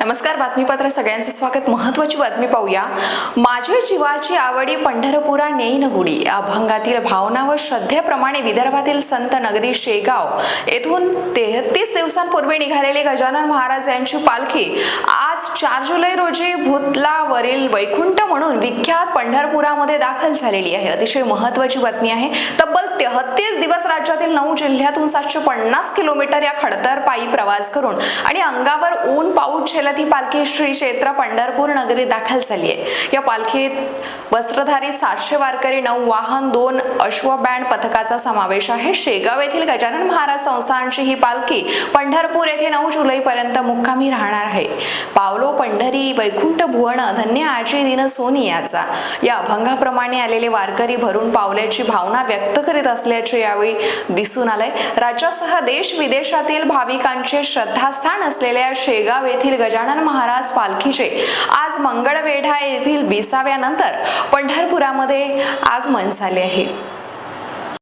नमस्कार बातमीपत्र सगळ्यांचं स्वागत. महत्वाची बातमी पाहूया. माझी जीवाची आवडी पंढरपुरा नेईन गुडी या अभंगातील भावना व श्रद्धेप्रमाणे विदर्भातील संत नगरी शेगाव येथून तेहतीस दिवसांपूर्वी निघालेली गजानन महाराज यांची पालखी आज चार जुलै रोजी भूतलावरील वैकुंठ म्हणून विख्यात पंढरपुरामध्ये दाखल झालेली आहे. अतिशय महत्वाची बातमी आहे. तब्बल तेहतीस दिवस राज्यातील नऊ जिल्ह्यातून सातशे पन्नास किलोमीटर या खडतर पायी प्रवास करून आणि अंगावर ऊन पाऊस झेलत ही पालखी श्री क्षेत्र पंढरपूर नगरी दाखल झाली आहे. या पालखीत वस्त्रधारी सातशे वारकरी नऊ वाहन दोन अश्व बँड पथकाचा समावेश आहे. शेगाव येथील गजानन महाराज संस्थानची ही पालखी पंढरपूर येथे नऊ जुलै पर्यंत मुक्कामी राहणार आहे. पावलो पंढरी वैकुंठ भुवन धन्य आजी दिन सोनी याचा या अभंगाप्रमाणे आलेले वारकरी भरून पावल्याची भावना व्यक्त करीत असल्याचे यावेळी दिसून आलंय. राज्यासह देश विदेशातील भाविकांचे श्रद्धास्थान असलेल्या शेगाव येथील गजानन महाराज पालखीचे आज मंगळवेढा येथील विसाव्यानंतर पंढरपुरामध्ये आगमन झाले आहे.